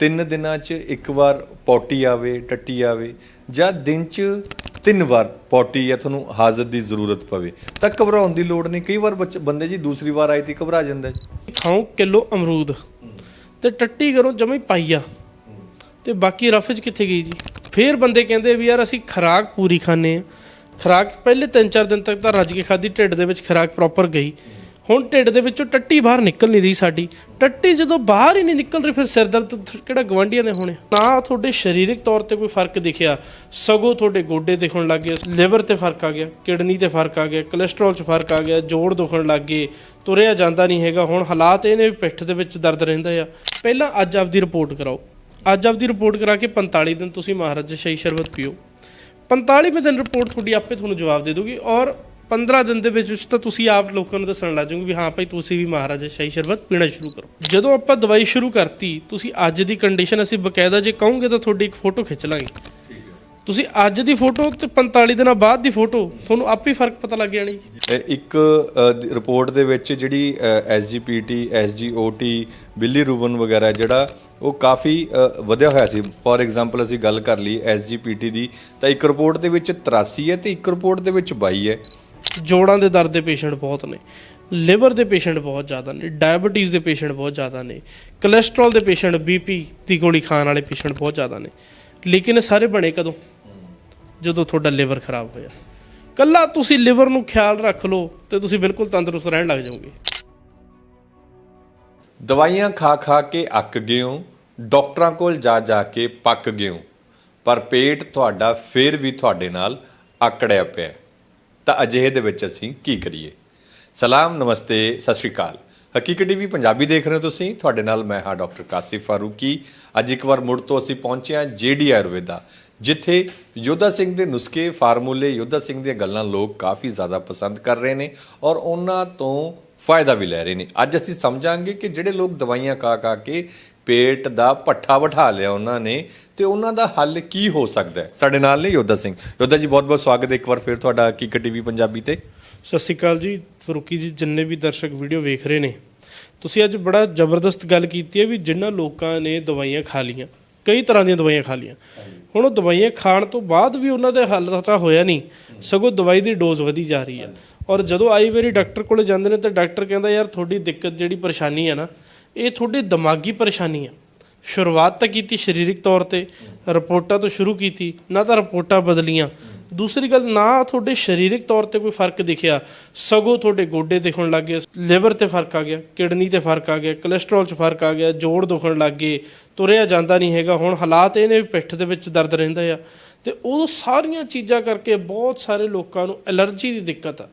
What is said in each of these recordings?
ਤਿੰਨ ਦਿਨਾਂ 'ਚ ਇੱਕ ਵਾਰ ਪੌਟੀ ਆਵੇ, ਟੱਟੀ ਆਵੇ, ਜਾਂ ਦਿਨ 'ਚ ਤਿੰਨ ਵਾਰ ਪੌਟੀ ਜਾਂ ਤੁਹਾਨੂੰ ਹਾਜ਼ਰ ਦੀ ਜ਼ਰੂਰਤ ਪਵੇ। ਤਾਂ ਘਬਰਾਉਣ ਦੀ ਲੋੜ ਨਹੀਂ। ਕਈ ਵਾਰ ਬੱਚ- ਬੰਦੇ ਜੀ ਦੂਸਰੀ ਵਾਰ ਆਈ ਤੇ ਘਬਰਾ ਜਾਂਦਾ ਜੀ। ਖਾਓ ਕਿਲੋ ਅਮਰੂਦ ਤੇ ਟੱਟੀ ਕਰੋ ਜਮੇ ਪਾਈਆ ਤੇ ਬਾਕੀ ਰਫਜ ਕਿੱਥੇ ਗਈ ਜੀ? ਫੇਰ ਬੰਦੇ ਕਹਿੰਦੇ ਵੀ ਯਾਰ ਅਸੀਂ ਖਰਾਕ ਪੂਰੀ ਖਾਣੇ ਆ ਖਰਾਕ ਪਹਿਲੇ 3-4 ਦਿਨ ਤੱਕ ਤਾਂ ਰੱਜ ਕੇ ਖਾਦੀ ਢਿੱਡ ਦੇ ਵਿੱਚ ਖਰਾਕ ਪ੍ਰੋਪਰ ਗਈ। ਹੁਣ ਢਿੱਡ ਦੇ ਵਿੱਚੋਂ ਟੱਟੀ ਬਾਹਰ ਨਿਕਲ ਨਹੀਂ ਰਹੀ ਸਾਡੀ। ਟੱਟੀ ਜਦੋਂ ਬਾਹਰ ਹੀ ਨਹੀਂ ਨਿਕਲ ਰਹੀ ਫਿਰ ਸਿਰ ਦਰਦ ਕਿਹੜਾ ਗਵਾਂਢੀਆਂ ਦੇ ਹੋਣੇ? ਨਾ ਤੁਹਾਡੇ ਸਰੀਰਕ ਤੌਰ ਤੇ ਕੋਈ ਫ਼ਰਕ ਦਿਖਿਆ। ਸਗੋਂ ਤੁਹਾਡੇ ਗੋਡੇ ਦਿਖਣ ਲੱਗ ਗਏ, ਲਿਵਰ ਤੇ ਫ਼ਰਕ ਆ ਗਿਆ, ਕਿਡਨੀ ਤੇ ਫ਼ਰਕ ਆ ਗਿਆ ਕੋਲੇਸਟ੍ਰੋਲ 'ਚ ਫ਼ਰਕ ਆ ਗਿਆ, ਜੋੜ ਦੁਖਣ ਲੱਗ ਗਏ, ਤੁਰਿਆ ਜਾਂਦਾ ਨਹੀਂ ਹੈਗਾ। ਹੁਣ ਹਾਲਾਤ ਇਹ ਨੇ ਵੀ ਪਿੱਠ ਦੇ ਵਿੱਚ ਦਰਦ ਰਹਿੰਦਾ ਆ। ਪਹਿਲਾਂ ਅੱਜ ਆਪਦੀ ਰਿਪੋਰਟ ਕਰਾਓ। ਅੱਜ ਆਪਦੀ ਰਿਪੋਰਟ ਕਰਾ ਕੇ 45 ਦਿਨ ਤੁਸੀਂ ਮਹਾਰਾਜ ਸ਼ਹੀ ਸ਼ਰਬਤ ਪੀਓ। 45ਵੇਂ ਦਿਨ ਰਿਪੋਰਟ ਤੁਹਾਡੀ ਆਪੇ ਤੁਹਾਨੂੰ ਜਵਾਬ ਦੇ ਦੂਗੀ ਔਰ 15 ਦਿਨ ਦੇ ਵਿੱਚ ਵਿੱਚ ਤਾਂ ਤੁਸੀਂ ਆਪ ਲੋਕਾਂ ਨੂੰ ਦੱਸਣ ਲੱਗ ਜਾਓਗੇ ਵੀ ਹਾਂ ਭਾਈ ਤੁਸੀਂ ਵੀ ਮਹਾਰਾਜਾ ਸ਼ਾਹੀ ਸ਼ਰਬਤ ਪੀਣਾ ਸ਼ੁਰੂ ਕਰੋ। ਜਦੋਂ ਆਪਾਂ ਦਵਾਈ ਸ਼ੁਰੂ ਕਰਤੀ ਤੁਸੀਂ ਅੱਜ ਦੀ ਕੰਡੀਸ਼ਨ ਅਸੀਂ ਬਕਾਇਦਾ ਜੇ ਕਹੋਗੇ ਤਾਂ ਤੁਹਾਡੀ ਇੱਕ ਫੋਟੋ ਖਿੱਚ ਲਾਂਗੇ। ਤੁਸੀਂ ਅੱਜ ਦੀ ਫੋਟੋ ਤੇ 45 ਦਿਨਾਂ ਬਾਅਦ ਦੀ ਫੋਟੋ ਤੁਹਾਨੂੰ ਆਪੇ ਫ਼ਰਕ ਪਤਾ ਲੱਗ ਜਾਣੀ ਇਹ ਇੱਕ ਰਿਪੋਰਟ ਦੇ ਵਿੱਚ ਜਿਹੜੀ ਐਸਜੀਪੀਟੀ ਐਸਜੀਓਟੀ ਬਿੱਲੀ ਰੂਬਨ ਵਗੈਰਾ ਜਿਹੜਾ ਉਹ ਕਾਫੀ ਅ, ਵਧਿਆ ਹੋਇਆ ਸੀ। ਫੋਰ ਐਗਜ਼ਾਮਪਲ ਅਸੀਂ ਗੱਲ ਕਰ ਲਈ ਐਸਜੀਪੀਟੀ ਦੀ ਤਾਂ ਇੱਕ ਰਿਪੋਰਟ ਦੇ ਵਿੱਚ 83 ਹੈ ਤੇ ਇੱਕ ਰਿਪੋਰਟ ਦੇ ਵਿੱਚ 22 ਹੈ। ਜੋੜਾਂ ਦੇ ਦਰਦ ਦੇ ਪੇਸ਼ੈਂਟ ਬਹੁਤ ਨੇ, ਲਿਵਰ ਦੇ ਪੇਸ਼ੈਂਟ ਬਹੁਤ ਜ਼ਿਆਦਾ ਨੇ, ਡਾਇਬੀਟੀਜ਼ ਦੇ ਪੇਸ਼ੈਂਟ ਬਹੁਤ ਜ਼ਿਆਦਾ ਨੇ ਕੋਲੇਸਟ੍ਰੋਲ ਦੇ ਪੇਸ਼ੈਂਟ ਬੀਪੀ ਦੀ ਗੋਲੀ ਖਾਣ ਵਾਲੇ ਪੇਸ਼ੈਂਟ ਬਹੁਤ ਜ਼ਿਆਦਾ ਨੇ। ਲੇਕਿਨ ਇਹ ਸਾਰੇ ਬਣੇ ਕਦੋਂ? ਜਦੋਂ ਤੁਹਾਡਾ ਲਿਵਰ ਖਰਾਬ ਹੋਇਆ। ਕੱਲਾ ਤੁਸੀਂ ਲਿਵਰ ਨੂੰ ਖਿਆਲ ਰੱਖ ਲਓ ਤੇ ਤੁਸੀਂ ਬਿਲਕੁਲ ਤੰਦਰੁਸਤ ਰਹਿਣ ਲੱਗ ਜਾਓਗੇ। ਦਵਾਈਆਂ ਖਾ ਖਾ ਕੇ ਅੱਕ ਗਏ ਹੋ ਡਾਕਟਰਾਂ ਕੋਲ ਜਾ ਜਾ ਕੇ ਪੱਕ ਗਏ ਹੋ ਪਰ ਪੇਟ ਤੁਹਾਡਾ ਫੇਰ ਵੀ ਤੁਹਾਡੇ ਨਾਲ ਆਕੜਿਆ ਪਿਆ। ਹੈ। ਤਾਂ ਅਜਿਹੇ ਦੇ ਵਿੱਚ ਅਸੀਂ ਕੀ ਕਰੀਏ? ਸਲਾਮ, ਨਮਸਤੇ, ਸਤਿ ਸ਼੍ਰੀ ਅਕਾਲ। ਹਕੀਕਤ ਟੀਵੀ ਪੰਜਾਬੀ ਦੇਖ ਰਹੇ ਹੋ ਤੁਸੀਂ। ਤੁਹਾਡੇ ਨਾਲ ਮੈਂ ਹਾਂ ਡਾਕਟਰ ਕਾਸਿਫ ਫਾਰੂਕੀ। ਅੱਜ ਇੱਕ ਵਾਰ ਮੁੜ ਤੋਂ ਅਸੀਂ ਪਹੁੰਚੇ ਹਾਂ ਜੇਡੀ ਆਯੁਰਵੇਦਾ, ਜਿੱਥੇ ਯੋਧਾ ਸਿੰਘ ਦੇ ਨੁਸਖੇ, ਫਾਰਮੂਲੇ, ਯੋਧਾ ਸਿੰਘ ਦੀਆਂ ਗੱਲਾਂ ਲੋਕ ਕਾਫੀ ਜ਼ਿਆਦਾ ਪਸੰਦ ਕਰ ਰਹੇ ਨੇ ਔਰ ਉਹਨਾਂ ਤੋਂ ਫਾਇਦਾ ਵੀ ਲੈ ਰਹੇ ਨੇ। ਅੱਜ ਅਸੀਂ ਸਮਝਾਂਗੇ ਕਿ ਜਿਹੜੇ ਲੋਕ ਦਵਾਈਆਂ ਖਾ ਖਾ ਕੇ ਪੇਟ ਦਾ ਪੱਠਾ ਬਿਠਾ ਲਿਆ ਉਹਨਾਂ ਨੇ ਤੇ ਉਹਨਾਂ ਦਾ ਹੱਲ ਕੀ ਹੋ ਸਕਦਾ ਹੈ? ਸਾਡੇ ਨਾਲ ਨੇ ਯੋਧਾ ਸਿੰਘ। ਯੋਧਾ ਜੀ ਬਹੁਤ ਬਹੁਤ ਸਵਾਗਤ ਹੈ ਇੱਕ ਵਾਰ ਫਿਰ ਤੁਹਾਡਾ ਹਕੀਕਤ ਟੀਵੀ ਪੰਜਾਬੀ ਤੇ। ਸਤਿ ਸ਼੍ਰੀ ਅਕਾਲ ਜੀ। ਫਰੂਕੀ ਜੀ, ਜਿੰਨੇ ਵੀ ਦਰਸ਼ਕ ਵੀਡੀਓ ਵੇਖ ਰਹੇ ਨੇ, ਤੁਸੀਂ ਅੱਜ ਬੜਾ ਜ਼ਬਰਦਸਤ ਗੱਲ ਕੀਤੀ ਹੈ ਵੀ ਜਿਨ੍ਹਾਂ ਲੋਕਾਂ ਨੇ ਦਵਾਈਆਂ ਖਾ ਲੀਆਂ ਕਈ ਤਰ੍ਹਾਂ ਦੀਆਂ ਦਵਾਈਆਂ ਖਾ ਲੀਆਂ ਹੁਣ ਉਹ ਦਵਾਈਆਂ ਖਾਣ ਤੋਂ ਬਾਅਦ ਵੀ ਉਹਨਾਂ ਦੇ ਹੱਲ ਤਾਂ ਹੋਇਆ ਨਹੀਂ, ਸਗੋਂ ਦਵਾਈ ਦੀ ਡੋਜ਼ ਵਧੀ ਜਾ ਰਹੀ ਹੈ। ਔਰ ਜਦੋਂ ਆਈ ਵਾਰੀ ਡਾਕਟਰ ਕੋਲੇ ਜਾਂਦੇ ਨੇ ਤਾਂ ਡਾਕਟਰ ਕਹਿੰਦਾ, ਯਾਰ, ਤੁਹਾਡੀ ਦਿੱਕਤ ਜਿਹੜੀ ਪਰੇਸ਼ਾਨੀ ਹੈ ਨਾ ਇਹ ਤੁਹਾਡੇ ਦਿਮਾਗੀ ਪਰੇਸ਼ਾਨੀ ਆ। ਸ਼ੁਰੂਆਤ ਤਾਂ ਕੀਤੀ ਸਰੀਰਕ ਤੌਰ ਤੇ, ਰਿਪੋਰਟਾਂ ਤੋਂ ਸ਼ੁਰੂ ਕੀਤੀ, ਨਾ ਤਾਂ ਰਿਪੋਰਟਾਂ ਬਦਲੀਆਂ। ਦੂਸਰੀ ਗੱਲ, ਨਾ ਤੁਹਾਡੇ ਸਰੀਰਕ ਤੌਰ ਤੇ ਕੋਈ ਫ਼ਰਕ ਦਿਖਿਆ। ਸਗੋਂ ਤੁਹਾਡੇ ਗੋਡੇ ਦਿਖਣ ਲੱਗ ਗਏ, ਲਿਵਰ ਤੇ ਫ਼ਰਕ ਆ ਗਿਆ, ਕਿਡਨੀ ਤੇ ਫ਼ਰਕ ਆ ਗਿਆ, ਕੋਲੇਸਟ੍ਰੋਲ 'ਚ ਫ਼ਰਕ ਆ ਗਿਆ, ਜੋੜ ਦੁਖਣ ਲੱਗ ਗਏ, ਤੁਰਿਆ ਜਾਂਦਾ ਨਹੀਂ ਹੈਗਾ। ਹੁਣ ਹਾਲਾਤ ਇਹ ਨੇ ਵੀ ਪਿੱਠ ਦੇ ਵਿੱਚ ਦਰਦ ਰਹਿੰਦਾ ਆ। ਤੇ ਉਹ ਸਾਰੀਆਂ ਚੀਜ਼ਾਂ ਕਰਕੇ ਬਹੁਤ ਸਾਰੇ ਲੋਕਾਂ ਨੂੰ ਐਲਰਜੀ ਦੀ ਦਿੱਕਤ ਆ।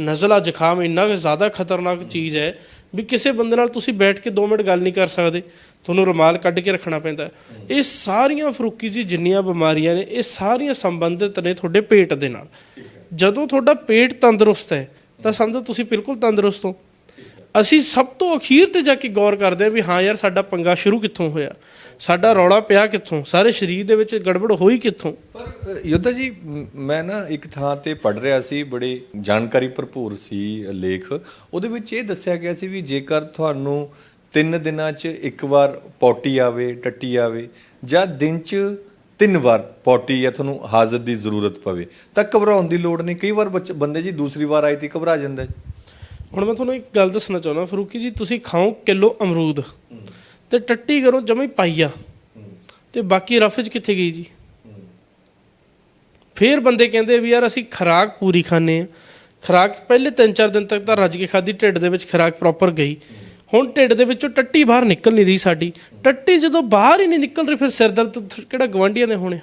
ਨਜ਼ਲਾ ਜ਼ੁਕਾਮ ਇੰਨਾ ਕੁ ਜ਼ਿਆਦਾ ਖਤਰਨਾਕ ਚੀਜ਼ ਹੈ ਵੀ ਕਿਸੇ ਬੰਦੇ ਨਾਲ ਤੁਸੀਂ ਬੈਠ ਕੇ 2 ਮਿੰਟ ਗੱਲ ਨਹੀਂ ਕਰ ਸਕਦੇ ਤੁਹਾਨੂੰ ਰੁਮਾਲ ਕੱਢ ਕੇ ਰੱਖਣਾ ਪੈਂਦਾ। ਇਹ ਸਾਰੀਆਂ ਫਰੂਕੀ ਜੀ ਜਿੰਨੀਆਂ ਬਿਮਾਰੀਆਂ ਨੇ ਇਹ ਸਾਰੀਆਂ ਸੰਬੰਧਿਤ ਨੇ ਤੁਹਾਡੇ ਪੇਟ ਦੇ ਨਾਲ। ਜਦੋਂ ਤੁਹਾਡਾ ਪੇਟ ਤੰਦਰੁਸਤ ਹੈ ਤਾਂ ਸਮਝੋ ਤੁਸੀਂ ਬਿਲਕੁਲ ਤੰਦਰੁਸਤ ਹੋ। ਅਸੀਂ ਸਭ ਤੋਂ ਅਖੀਰ ਤੇ ਜਾ ਕੇ ਗੌਰ ਕਰਦੇ ਹਾਂ ਵੀ ਹਾਂ ਯਾਰ ਸਾਡਾ ਪੰਗਾ ਸ਼ੁਰੂ ਕਿੱਥੋਂ ਹੋਇਆ? ਸਾਡਾ ਰੌਲਾ ਪਿਆ ਕਿੱਥੋਂ? ਸਾਰੇ ਸਰੀਰ ਦੇ ਵਿੱਚ ਗੜਬੜ ਹੋਈ ਕਿੱਥੋਂ? ਪਰ ਅ, ਯੋਧਾ ਜੀ ਮੈਂ ਨਾ ਇੱਕ ਥਾਂ ਤੇ ਪੜ ਰਿਹਾ ਸੀ ਬੜੀ ਜਾਣਕਾਰੀ ਭਰਪੂਰ ਸੀ ਲੇਖ। ਉਹਦੇ ਵਿੱਚ ਇਹ ਦੱਸਿਆ ਗਿਆ ਸੀ ਵੀ ਜੇਕਰ ਤੁਹਾਨੂੰ ਤਿੰਨ ਦਿਨਾਂ 'ਚ ਇੱਕ ਵਾਰ ਪੌਟੀ ਆਵੇ ਟੱਟੀ ਆਵੇ ਜਾਂ ਦਿਨ 'ਚ ਤਿੰਨ ਵਾਰ ਪੌਟੀ ਜਾਂ ਤੁਹਾਨੂੰ ਹਾਜ਼ਰ ਦੀ ਜ਼ਰੂਰਤ ਪਵੇ ਤਾਂ ਘਬਰਾਉਣ ਦੀ ਲੋੜ ਨਹੀਂ। ਕਈ ਵਾਰ ਬੱਚ- ਬੰਦੇ ਜੀ ਦੂਸਰੀ ਵਾਰ ਆਈ ਤੇ ਘਬਰਾ ਜਾਂਦਾ ਜੀ। ਹੁਣ ਮੈਂ ਤੁਹਾਨੂੰ ਇੱਕ ਗੱਲ ਦੱਸਣਾ ਚਾਹੁੰਦਾ, ਫਰੂਕੀ ਜੀ, ਤੁਸੀਂ ਖਾਓ ਕਿਲੋ ਅਮਰੂਦ ਤੇ ਟੱਟੀ ਕਰੋ ਜਮੇ ਪਾਈਆ। ਤੇ ਬਾਕੀ ਰਫਜ ਕਿੱਥੇ ਗਈ ਜੀ? ਫੇਰ ਬੰਦੇ ਕਹਿੰਦੇ ਵੀ ਯਾਰ ਅਸੀਂ ਖਰਾਕ ਪੂਰੀ ਖਾਣੇ ਆ ਖਰਾਕ ਪਹਿਲੇ 3-4 ਦਿਨ ਤੱਕ ਤਾਂ ਰੱਜ ਕੇ ਖਾਦੀ ਢਿੱਡ ਦੇ ਵਿੱਚ ਖਰਾਕ ਪ੍ਰੋਪਰ ਗਈ। ਹੁਣ ਢਿੱਡ ਦੇ ਵਿੱਚੋਂ ਟੱਟੀ ਬਾਹਰ ਨਿਕਲ ਨਹੀਂ ਰਹੀ ਸਾਡੀ। ਟੱਟੀ ਜਦੋਂ ਬਾਹਰ ਹੀ ਨਹੀਂ ਨਿਕਲ ਰਹੀ, ਫਿਰ ਸਿਰ ਦਰਦ ਕਿਹੜਾ ਗਵਾਂਢੀਆਂ ਦੇ ਹੋਣੇ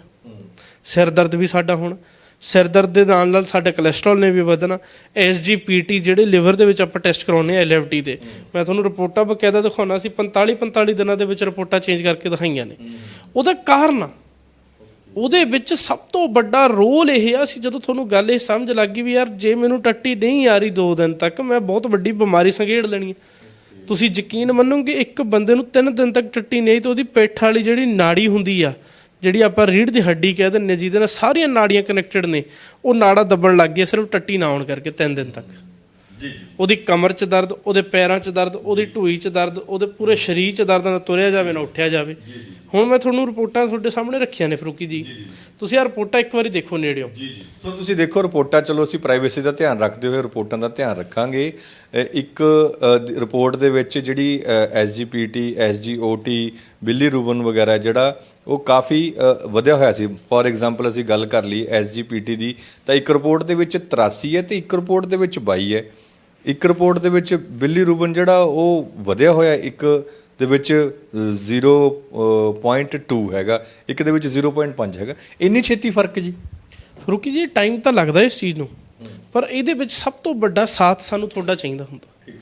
ਸਿਰ ਦਰਦ ਵੀ ਸਾਡਾ ਹੁਣ। ਸਿਰ ਦਰਦ ਦੇ ਨਾਲ ਨਾਲ ਸਾਡੇ ਕੋਲੇਸਟ੍ਰੋਲ ਨੇ ਵੀ ਵਧਣਾ ਐਸਜੀਪੀਟੀ ਜਿਹੜੇ ਲਿਵਰ ਦੇ ਵਿੱਚ ਆਪਾਂ ਟੈਸਟ ਕਰਾਉਂਦੇ ਆ ਐਲਐਫਟੀ ਦੇ। ਮੈਂ ਤੁਹਾਨੂੰ ਰਿਪੋਰਟਾਂ ਬਕਾਇਦਾ ਦਿਖਾਉਣਾ ਸੀ 45 45 ਦਿਨਾਂ ਦੇ ਵਿੱਚ ਰਿਪੋਰਟਾਂ ਚੇਂਜ ਕਰਕੇ ਦਿਖਾਈਆਂ ਨੇ। ਉਹਦਾ ਕਾਰਨ ਆ। ਉਹਦੇ ਵਿੱਚ ਸਭ ਤੋਂ ਵੱਡਾ ਰੋਲ ਇਹ ਆ ਸੀ, ਜਦੋਂ ਤੁਹਾਨੂੰ ਗੱਲ ਇਹ ਸਮਝ ਲੱਗ ਗਈ ਵੀ ਯਾਰ ਜੇ ਮੈਨੂੰ ਟੱਟੀ ਨਹੀਂ ਆ ਰਹੀ 2 ਦਿਨ ਤੱਕ, ਮੈਂ ਬਹੁਤ ਵੱਡੀ ਬਿਮਾਰੀ ਸੰਘੇੜ ਲੈਣੀ ਹੈ ਤੁਸੀਂ ਯਕੀਨ ਮੰਨੋਗੇ, ਇੱਕ ਬੰਦੇ ਨੂੰ 3 ਦਿਨ ਤੱਕ ਟੱਟੀ ਨਹੀਂ ਤਾਂ ਉਹਦੀ ਪਿੱਠ ਵਾਲੀ ਜਿਹੜੀ ਨਾੜੀ ਹੁੰਦੀ ਆ ਜਿਹੜੀ ਆਪਾਂ ਰੀੜ ਦੀ ਹੱਡੀ ਕਹਿ ਹਾਂ, ਜਿਹਦੇ ਨਾਲ ਸਾਰੀਆਂ ਨਾੜੀਆਂ ਕਨੈਕਟਡ ਨੇ ਉਹ ਨਾੜਾ ਦੱਬਣ ਲੱਗ ਗਈਆਂ ਸਿਰਫ ਟੱਟੀ ਨਾ ਆਉਣ ਕਰਕੇ 3 ਦਿਨ ਤੱਕ। ਜੀ। ਉਹਦੀ ਕਮਰ 'ਚ ਦਰਦ ਉਹਦੇ ਪੈਰਾਂ 'ਚ ਦਰਦ ਉਹਦੀ ਢੂਈ 'ਚ ਦਰਦ ਉਹਦੇ ਪੂਰੇ ਸਰੀਰ 'ਚ ਦਰਦ ਨਾ ਤੁਰਿਆ ਜਾਵੇ ਨਾ ਉੱਠਿਆ ਜਾਵੇ। ਹੁਣ ਮੈਂ ਤੁਹਾਨੂੰ ਰਿਪੋਰਟਾਂ ਤੁਹਾਡੇ ਸਾਹਮਣੇ ਰੱਖੀਆਂ ਨੇ ਫਰੂਕੀ ਜੀ। ਤੁਸੀਂ ਆ ਰਿਪੋਰਟਾਂ ਇੱਕ ਵਾਰੀ ਦੇਖੋ ਨੇੜਿਓਂ। ਜੀ ਜੀ। ਸੋ ਤੁਸੀਂ ਦੇਖੋ ਰਿਪੋਰਟਾਂ ਚਲੋ ਅਸੀਂ ਪ੍ਰਾਈਵੇਸੀ ਦਾ ਧਿਆਨ ਰੱਖਦੇ ਹੋਏ ਰਿਪੋਰਟਾਂ ਦਾ ਧਿਆਨ ਰੱਖਾਂਗੇ। ਇੱਕ ਰਿਪੋਰਟ ਦੇ ਵਿੱਚ ਜਿਹੜੀ ਐਸਜੀਪੀਟੀ ਐਸਜੀਓਟੀ ਬਿੱਲੀ ਰੂਬਨ ਵਗੈਰਾ ਜਿਹੜਾ ਉਹ ਕਾਫੀ ਵਧਿਆ ਹੋਇਆ ਸੀ। ਫੋਰ ਐਗਜ਼ਾਮਪਲ ਅਸੀਂ ਗੱਲ ਕਰ ਲਈ ਐਸਜੀਪੀਟੀ ਦੀ ਤਾਂ ਇੱਕ ਰਿਪੋਰਟ ਦੇ ਵਿੱਚ 83 ਹੈ ਤੇ ਇੱਕ ਰਿਪੋਰਟ ਦੇ ਵਿੱਚ 22 ਹੈ। ਇੱਕ ਰਿਪੋਰਟ ਦੇ ਵਿੱਚ ਬਿੱਲੀ ਰੂਬਨ ਜਿਹੜਾ ਉਹ ਵਧਿਆ ਹੋਇਆ ਇੱਕ ਦੇ ਵਿੱਚ 0.2 ਹੈਗਾ। ਇੱਕ ਦੇ ਵਿੱਚ 0.5 ਹੈਗਾ। ਇੰਨੀ ਛੇਤੀ ਫ਼ਰਕ ਜੀ? ਫਰੂਕੀ ਜੀ ਟਾਈਮ ਤਾਂ ਲੱਗਦਾ ਇਸ ਚੀਜ਼ ਨੂੰ। ਪਰ ਇਹਦੇ ਵਿੱਚ ਸਭ ਤੋਂ ਵੱਡਾ ਸਾਥ ਸਾਨੂੰ ਤੁਹਾਡਾ ਚਾਹੀਦਾ ਹੁੰਦਾ।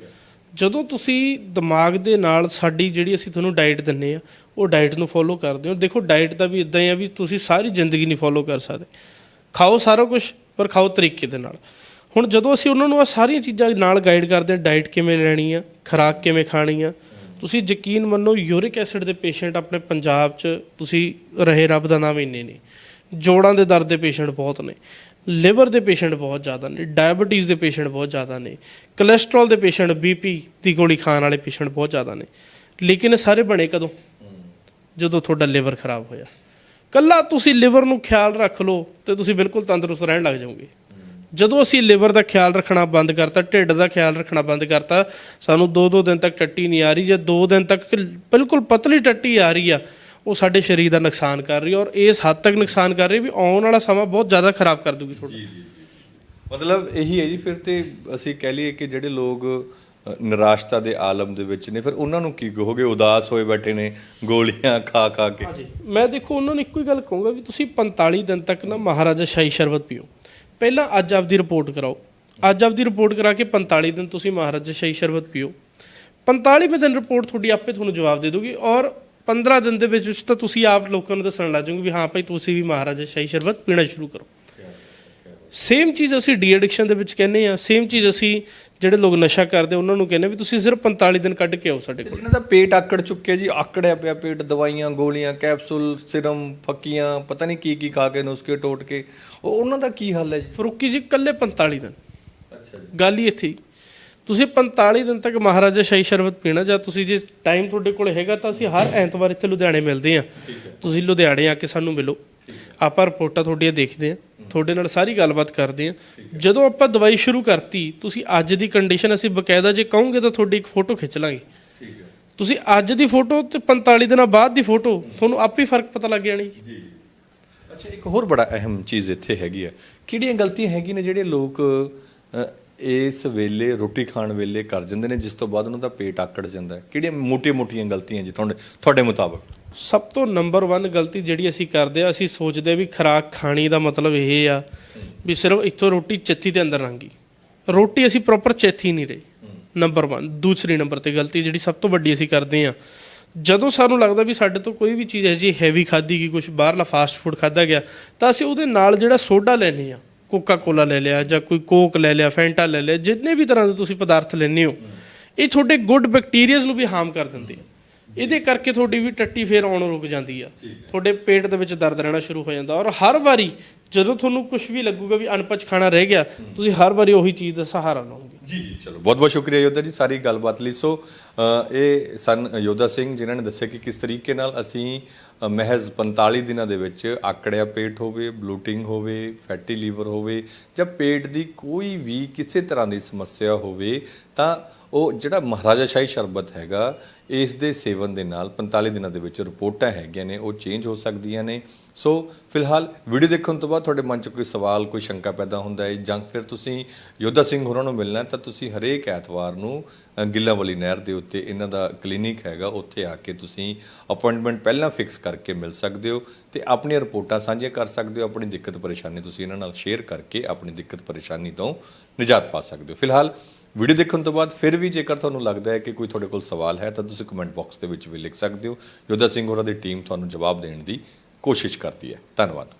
ਜਦੋਂ ਤੁਸੀਂ ਦਿਮਾਗ ਦੇ ਨਾਲ ਸਾਡੀ ਜਿਹੜੀ ਅਸੀਂ ਤੁਹਾਨੂੰ ਡਾਈਟ ਦਿੰਨੇ ਆ ਉਹ ਡਾਈਟ ਨੂੰ ਫੋਲੋ ਕਰਦੇ ਹੋ। ਦੇਖੋ ਡਾਈਟ ਦਾ ਵੀ ਇਦਾਂ ਹੀ ਆ ਵੀ ਤੁਸੀਂ ਸਾਰੀ ਜ਼ਿੰਦਗੀ ਨਹੀਂ ਫੋਲੋ ਕਰ ਸਕਦੇ। ਖਾਓ ਸਾਰਾ ਕੁਝ ਪਰ ਖਾਓ ਤਰੀਕੇ ਦੇ ਨਾਲ। ਹੁਣ ਜਦੋਂ ਅਸੀਂ ਉਹਨਾਂ ਨੂੰ ਆ ਸਾਰੀਆਂ ਚੀਜ਼ਾਂ ਨਾਲ ਗਾਈਡ ਕਰਦੇ ਆ ਡਾਈਟ ਕਿਵੇਂ ਲੈਣੀ ਆ ਖੁਰਾਕ ਕਿਵੇਂ ਖਾਣੀ ਆ ਤੁਸੀਂ ਯਕੀਨ ਮੰਨੋ, ਯੂਰਿਕ ਐਸਿਡ ਦੇ ਪੇਸ਼ੈਂਟ ਆਪਣੇ ਪੰਜਾਬ 'ਚ ਤੁਸੀਂ ਰਹੇ ਰੱਬ ਦਾ ਨਾਮ ਇੰਨੇ ਨੇ। ਜੋੜਾਂ ਦੇ ਦਰਦ ਦੇ ਪੇਸ਼ੈਂਟ ਬਹੁਤ ਨੇ, ਲਿਵਰ ਦੇ ਪੇਸ਼ੈਂਟ ਬਹੁਤ ਜ਼ਿਆਦਾ ਨੇ, ਡਾਇਬੀਟੀਜ਼ ਦੇ ਪੇਸ਼ੈਂਟ ਬਹੁਤ ਜ਼ਿਆਦਾ ਨੇ ਕੋਲੇਸਟ੍ਰੋਲ ਦੇ ਪੇਸ਼ੈਂਟ ਬੀਪੀ ਦੀ ਗੋਲੀ ਖਾਣ ਵਾਲੇ ਪੇਸ਼ੈਂਟ ਬਹੁਤ ਜ਼ਿਆਦਾ ਨੇ। ਲੇਕਿਨ ਇਹ ਸਾਰੇ ਬਣੇ ਕਦੋਂ? ਜਦੋਂ ਤੁਹਾਡਾ ਲਿਵਰ ਖਰਾਬ ਹੋਇਆ। ਕੱਲਾ ਤੁਸੀਂ ਲਿਵਰ ਨੂੰ ਖਿਆਲ ਰੱਖ ਲਓ ਤੇ ਤੁਸੀਂ ਬਿਲਕੁਲ ਤੰਦਰੁਸਤ ਰਹਿਣ ਲੱਗ ਜਾਓਗੇ। ਜਦੋਂ ਅਸੀਂ ਲਿਵਰ ਦਾ ਖਿਆਲ ਰੱਖਣਾ ਬੰਦ ਕਰਤਾ ਢਿੱਡ ਦਾ ਖਿਆਲ ਰੱਖਣਾ ਬੰਦ ਕਰਤਾ ਸਾਨੂੰ 2-2 ਦਿਨ ਤੱਕ ਟੱਟੀ ਨਹੀਂ ਆ ਰਹੀ ਜਾਂ 2 ਦਿਨ ਤੱਕ ਬਿਲਕੁਲ ਪਤਲੀ ਟੱਟੀ ਆ ਰਹੀ ਆ ਉਹ ਸਾਡੇ ਸਰੀਰ ਦਾ ਨੁਕਸਾਨ ਕਰ ਰਹੀ ਔਰ ਇਸ ਹੱਦ ਤੱਕ ਨੁਕਸਾਨ ਕਰ ਰਹੀ ਵੀ ਆਉਣ ਵਾਲਾ ਸਮਾਂ ਬਹੁਤ ਜ਼ਿਆਦਾ ਖਰਾਬ ਕਰ ਦੂਗੀ ਤੁਹਾਡਾ ਮਤਲਬ ਇਹੀ ਹੈ ਜੀ ਫਿਰ ਤੇ ਅਸੀਂ ਕਹਿ ਲਈਏ ਕਿ ਜਿਹੜੇ ਲੋਕ ਨਿਰਾਸ਼ਤਾ ਦੇ ਆਲਮ ਦੇ ਵਿੱਚ ਨੇ ਫਿਰ ਉਹਨਾਂ ਨੂੰ ਕੀ ਕਹੋਗੇ? ਉਦਾਸ ਹੋਏ ਬੈਠੇ ਨੇ ਗੋਲੀਆਂ ਖਾ ਖਾ ਕੇ ਮੈਂ ਦੇਖੋ ਉਹਨਾਂ ਨੂੰ ਇੱਕੋ ਹੀ ਗੱਲ ਕਹੂੰਗਾ ਵੀ ਤੁਸੀਂ 45 ਦਿਨ ਤੱਕ ਨਾ ਮਹਾਰਾਜਾ ਸ਼ਾਹੀ ਸ਼ਰਬਤ ਪੀਓ। ਪਹਿਲਾਂ ਅੱਜ ਆਪਦੀ ਰਿਪੋਰਟ ਕਰਾਓ। ਅੱਜ ਆਪਦੀ ਰਿਪੋਰਟ ਕਰਾ ਕੇ 45 ਦਿਨ ਤੁਸੀਂ ਮਹਾਰਾਜਾ ਸ਼ਾਹੀ ਸ਼ਰਬਤ ਪੀਓ। 45ਵੇਂ ਦਿਨ ਰਿਪੋਰਟ ਤੁਹਾਡੀ ਆਪੇ ਤੁਹਾਨੂੰ ਜਵਾਬ ਦੇ ਦੂਗੀ ਔਰ 15 ਦਿਨ ਦੇ ਵਿੱਚ ਵਿੱਚ ਤਾਂ ਤੁਸੀਂ ਆਪ ਲੋਕਾਂ ਨੂੰ ਦੱਸਣ ਲੱਗ ਜਾਓਗੇ ਵੀ ਹਾਂ ਭਾਈ ਤੁਸੀਂ ਵੀ ਮਹਾਰਾਜਾ ਸ਼ਾਹੀ ਸ਼ਰਬਤ ਪੀਣਾ ਸ਼ੁਰੂ ਕਰੋ। ਸੇਮ ਚੀਜ਼ ਅਸੀਂ ਡੀ ਐਡਿਕਸ਼ਨ ਦੇ ਵਿੱਚ ਕਹਿੰਦੇ ਆ ਸੇਮ ਚੀਜ਼ ਅਸੀਂ ਜਿਹੜੇ ਲੋਕ ਨਸ਼ਾ ਕਰਦੇ ਉਹਨਾਂ ਨੂੰ ਕਹਿੰਦੇ ਵੀ ਤੁਸੀਂ ਸਿਰਫ 45 ਦਿਨ ਕੱਢ ਕੇ ਆਓ ਸਾਡੇ ਕੋਲ। ਜਿਹਨਾਂ ਦਾ ਪੇਟ ਆਕੜ ਚੁੱਕਿਆ ਜੀ ਆਕੜਿਆ ਪਿਆ ਪੇਟ ਦਵਾਈਆਂ ਗੋਲੀਆਂ ਕੈਪਸੂਲ ਸਿਰਮ ਫੱਕੀਆਂ ਪਤਾ ਨਹੀਂ ਕੀ ਕੀ ਖਾ ਕੇ ਨੁਸਖੇ ਟੋਟ ਕੇ। ਉਹ ਉਹਨਾਂ ਦਾ ਕੀ ਹੱਲ ਹੈ ਜੀ? ਫਰੂਕੀ ਜੀ ਕੱਲੇ 45 ਦਿਨ। ਅੱਛਾ ਜੀ। ਗੱਲ ਹੀ ਇੱਥੇ। ਤੁਸੀਂ 45 ਦਿਨ ਤੱਕ ਮਹਾਰਾਜਾ ਸ਼ਾਹੀ ਸ਼ਰਬਤ ਪੀਣਾ ਜਾਂ ਤੁਸੀਂ ਜੇ ਟਾਈਮ ਤੁਹਾਡੇ ਕੋਲ ਹੈਗਾ ਤਾਂ ਅਸੀਂ ਹਰ ਐਤਵਾਰ ਇੱਥੇ ਲੁਧਿਆਣੇ ਮਿਲਦੇ ਆ ਤੁਸੀਂ ਲੁਧਿਆਣੇ ਆ ਕੇ ਸਾਨੂੰ ਮਿਲੋ। ਆਪਾਂ ਰਿਪੋਰਟਾਂ ਤੁਹਾਡੀਆਂ ਦੇਖਦੇ ਆ ਤੁਹਾਡੇ ਨਾਲ ਸਾਰੀ ਗੱਲਬਾਤ ਕਰਦੇ ਆ ਜਦੋਂ ਆਪਾਂ ਦਵਾਈ ਸ਼ੁਰੂ ਕਰਤੀ ਤੁਸੀਂ ਅੱਜ ਦੀ ਕੰਡੀਸ਼ਨ ਅਸੀਂ ਬਕਾਇਦਾ ਜੇ ਕਹੋਗੇ ਤਾਂ ਤੁਹਾਡੀ ਇੱਕ ਫੋਟੋ ਖਿੱਚ ਲਾਂਗੇ। ਠੀਕ ਹੈ। ਤੁਸੀਂ ਅੱਜ ਦੀ ਫੋਟੋ ਤੇ 45 ਦਿਨਾਂ ਬਾਅਦ ਦੀ ਫੋਟੋ ਤੁਹਾਨੂੰ ਆਪੇ ਹੀ ਫ਼ਰਕ ਪਤਾ ਲੱਗ ਜਾਣੀ। ਜੀ। ਅੱਛਾ ਇੱਕ ਹੋਰ ਬੜਾ ਅਹਿਮ ਚੀਜ਼ ਇੱਥੇ ਹੈਗੀ ਆ। ਕਿਹੜੀਆਂ ਗਲਤੀਆਂ ਹੈਗੀਆਂ ਨੇ ਜਿਹੜੇ ਲੋਕ ਇਸ ਵੇਲੇ ਰੋਟੀ ਖਾਣ ਵੇਲੇ ਕਰ ਜਾਂਦੇ ਨੇ ਜਿਸ ਤੋਂ ਬਾਅਦ ਉਹਨਾਂ ਦਾ ਪੇਟ ਆਕੜ ਜਾਂਦਾ ਹੈ? ਕਿਹੜੀਆਂ ਮੋਟੀਆਂ-ਮੋਟੀਆਂ ਗਲਤੀਆਂ ਜੀ ਤੁਹਾਡੇ ਤੁਹਾਡੇ ਮੁਤਾਬਕ? ਸਭ ਤੋਂ ਨੰਬਰ 1 ਗਲਤੀ ਜਿਹੜੀ ਅਸੀਂ ਕਰਦੇ ਆ ਅਸੀਂ ਸੋਚਦੇ ਆ ਵੀ ਖਰਾਕ ਖਾਣੀ ਦਾ ਮਤਲਬ ਇਹ ਆ ਵੀ ਸਿਰਫ ਇੱਥੋਂ ਰੋਟੀ ਚੱਤੀ ਦੇ ਅੰਦਰ ਲੰਗੀ ਰੋਟੀ ਅਸੀਂ ਪ੍ਰੋਪਰ ਚੇਥੀ ਨਹੀਂ ਰਹੀ। ਨੰਬਰ 1 ਦੂਸਰੀ ਨੰਬਰ ਤੇ ਗਲਤੀ ਜਿਹੜੀ ਸਭ ਤੋਂ ਵੱਡੀ ਅਸੀਂ ਕਰਦੇ ਆ ਜਦੋਂ ਸਾਨੂੰ ਲੱਗਦਾ ਵੀ ਸਾਡੇ ਤੋਂ ਕੋਈ ਵੀ ਚੀਜ਼ ਹੈ ਜੀ ਹੈਵੀ ਖਾਦੀ ਗਈ ਕੁਝ ਬਾਹਰਲਾ ਫਾਸਟ ਫੂਡ ਖਾਦਾ ਗਿਆ, ਤਾਂ ਅਸੀਂ ਉਹਦੇ ਨਾਲ ਜਿਹੜਾ ਸੋਡਾ ਲੈਨੇ ਆ ਕੋਕਾ ਕੋਲਾ ਲੈ ਲਿਆ ਜਾਂ ਕੋਈ ਕੋਕ ਲੈ ਲਿਆ ਫੈਂਟਾ ਲੈ ਲਿਆ, ਜਿੰਨੇ ਵੀ ਤਰ੍ਹਾਂ ਦੇ ਤੁਸੀਂ ਪਦਾਰਥ ਲੈਨੇ ਹੋ, ਇਹ ਤੁਹਾਡੇ ਗੁੱਡ ਬੈਕਟੀਰੀਆਜ਼ ਨੂੰ ਵੀ ਹਾਰਮ ਕਰ ਦਿੰਦੇ ਆ। ਇਹਦੇ ਕਰਕੇ ਤੁਹਾਡੀ ਵੀ ਟੱਟੀ ਫੇਰ ਆਉਣੋਂ ਰੁਕ ਜਾਂਦੀ ਆ। ਤੁਹਾਡੇ ਪੇਟ ਦੇ ਵਿੱਚ ਦਰਦ ਰਹਿਣਾ ਸ਼ੁਰੂ ਹੋ ਜਾਂਦਾ ਔਰ ਹਰ ਵਾਰੀ ਜਦੋਂ ਤੁਹਾਨੂੰ ਕੁਝ ਵੀ ਲੱਗੂਗਾ ਵੀ ਅਨਪਚ ਖਾਣਾ ਰਹਿ ਗਿਆ ਤੁਸੀਂ ਹਰ ਵਾਰੀ ਉਹੀ ਚੀਜ਼ ਦਾ ਸਹਾਰਾ ਲਓਗੇ। ਜੀ ਜੀ ਚਲੋ ਬਹੁਤ ਬਹੁਤ ਸ਼ੁਕਰੀਆ ਯੋਧਾ ਜੀ ਸਾਰੀ ਗੱਲਬਾਤ ਲਈ। ਸੋ ਇਹ ਸਨ ਯੋਧਾ ਸਿੰਘ ਜਿਨ੍ਹਾਂ ਨੇ ਦੱਸਿਆ ਕਿ ਕਿਸ ਤਰੀਕੇ ਨਾਲ ਅਸੀਂ ਮਹਿਜ਼ 45 ਦਿਨਾਂ ਦੇ ਵਿੱਚ ਆਕੜਿਆ ਪੇਟ ਹੋਵੇ ਬਲੂਟਿੰਗ ਹੋਵੇ ਫੈਟੀ ਲੀਵਰ ਹੋਵੇ ਜਾਂ ਪੇਟ ਦੀ ਕੋਈ ਵੀ ਕਿਸੇ ਤਰ੍ਹਾਂ ਦੀ ਸਮੱਸਿਆ ਹੋਵੇ ਤਾਂ ਉਹ ਜਿਹੜਾ ਮਹਾਰਾਜਾ ਸ਼ਾਹੀ ਸ਼ਰਬਤ ਹੈਗਾ ਇਸ ਦੇ ਸੇਵਨ ਦੇ ਨਾਲ 45 ਦਿਨਾਂ ਦੇ ਵਿੱਚ ਰਿਪੋਰਟਾਂ ਹੈਗੀਆਂ ਨੇ ਉਹ ਚੇਂਜ ਹੋ ਸਕਦੀਆਂ ਨੇ। ਸੋ ਫਿਲਹਾਲ ਵੀਡੀਓ ਦੇਖਣ ਤੋਂ ਬਾਅਦ ਤੁਹਾਡੇ ਮਨ 'ਚ ਕੋਈ ਸਵਾਲ ਕੋਈ ਸ਼ੰਕਾ ਪੈਦਾ ਹੁੰਦਾ ਹੈ ਜਾਂ ਫਿਰ ਤੁਸੀਂ ਯੋਧਾ ਸਿੰਘ ਹੋਰਾਂ ਨੂੰ ਮਿਲਣਾ ਤਾਂ ਤੁਸੀਂ ਹਰੇਕ ਐਤਵਾਰ ਨੂੰ ਅ, ਗਿੱਲਾਂਵਾਲੀ ਨਹਿਰ ਦੇ ਉੱਤੇ ਇਹਨਾਂ ਦਾ ਕਲੀਨਿਕ ਹੈਗਾ ਉੱਥੇ ਆ ਕੇ ਤੁਸੀਂ ਅਪਾਇੰਟਮੈਂਟ ਪਹਿਲਾਂ ਫਿਕਸ ਕਰਕੇ ਮਿਲ ਸਕਦੇ ਹੋ ਤੇ ਆਪਣੀਆਂ ਰਿਪੋਰਟਾਂ ਸਾਂਝੀਆਂ ਕਰ ਸਕਦੇ ਹੋ ਆਪਣੀ ਦਿੱਕਤ ਪਰੇਸ਼ਾਨੀ ਤੁਸੀਂ ਇਹਨਾਂ ਨਾਲ ਸ਼ੇਅਰ ਕਰਕੇ ਆਪਣੀ ਦਿੱਕਤ ਪਰੇਸ਼ਾਨੀ ਤੋਂ ਨਿਜਾਤ ਪਾ ਸਕਦੇ ਹੋ। ਫਿਲਹਾਲ ਵੀਡੀਓ ਦੇਖਣ ਤੋਂ ਬਾਅਦ ਫਿਰ ਵੀ ਜੇਕਰ ਤੁਹਾਨੂੰ ਲੱਗਦਾ ਹੈ ਕਿ ਕੋਈ ਤੁਹਾਡੇ ਕੋਲ ਸਵਾਲ ਹੈ, ਤਾਂ ਤੁਸੀਂ ਕਮੈਂਟ ਬਾਕਸ ਦੇ ਵਿੱਚ ਵੀ ਲਿਖ ਸਕਦੇ ਹੋ। ਯੋਧਾ ਸਿੰਘ ਹੋਰਾਂ ਦੀ ਟੀਮ ਤੁਹਾਨੂੰ ਜਵਾਬ ਦੇਣ ਦੀ ਕੋਸ਼ਿਸ਼ ਕਰਦੀ ਹੈ। ਧੰਨਵਾਦ।